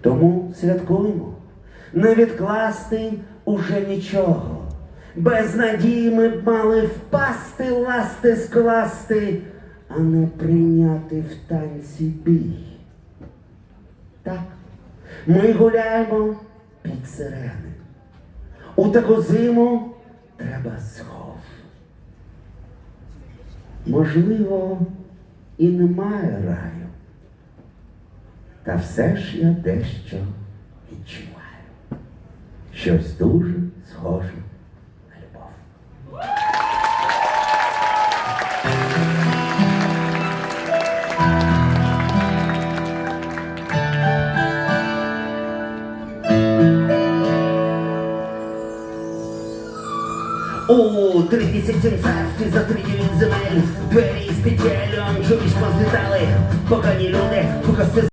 Тому святкуємо, не відкласти уже нічого. Без надії ми б мали впасти, ласти скласти, а не прийняти в танці бій. Так, ми гуляємо під сирени. У таку зиму треба схов. Можливо, і немає раю. Та все ж я дещо відчуваю. Щось дуже схоже на любов. У три тисячі царстві за три земель Двері з петелем, живість позлітали Погані люди, фукасти